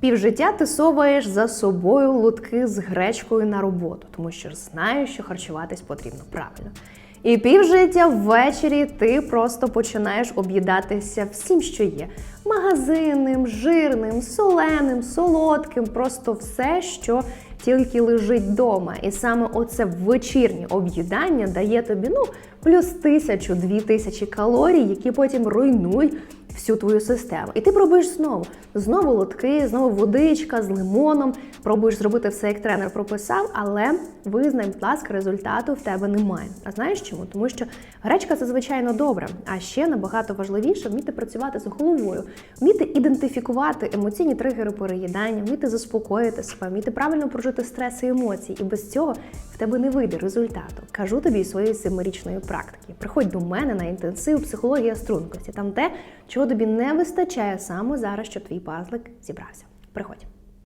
Півжиття ти соваєш за собою лотки з гречкою на роботу, тому що знаєш, що харчуватись потрібно правильно. І півжиття ввечері ти просто починаєш об'їдатися всім, що є: магазинним, жирним, соленим, солодким, просто все, що тільки лежить вдома. І саме оце вечірнє об'їдання дає тобі ну плюс тисячу-дві тисячі калорій, які потім руйнують всю твою систему. І ти пробуєш знову. Знову лотки, знову водичка з лимоном. Пробуєш зробити все, як тренер прописав, але визнай, будь ласка, результату в тебе немає. А знаєш чому? Тому що гречка це звичайно добре, а ще набагато важливіше вміти працювати з головою, вміти ідентифікувати емоційні тригери переїдання, вміти заспокоїти себе, вміти правильно прожити стрес і емоції. І без цього в тебе не вийде результату. Кажу тобі своєї семирічної практики. Приходь до мене на інтенсив психологія стрункості. Там те, чого тобі не вистачає саме зараз, щоб твій пазлик зібрався. Приходь.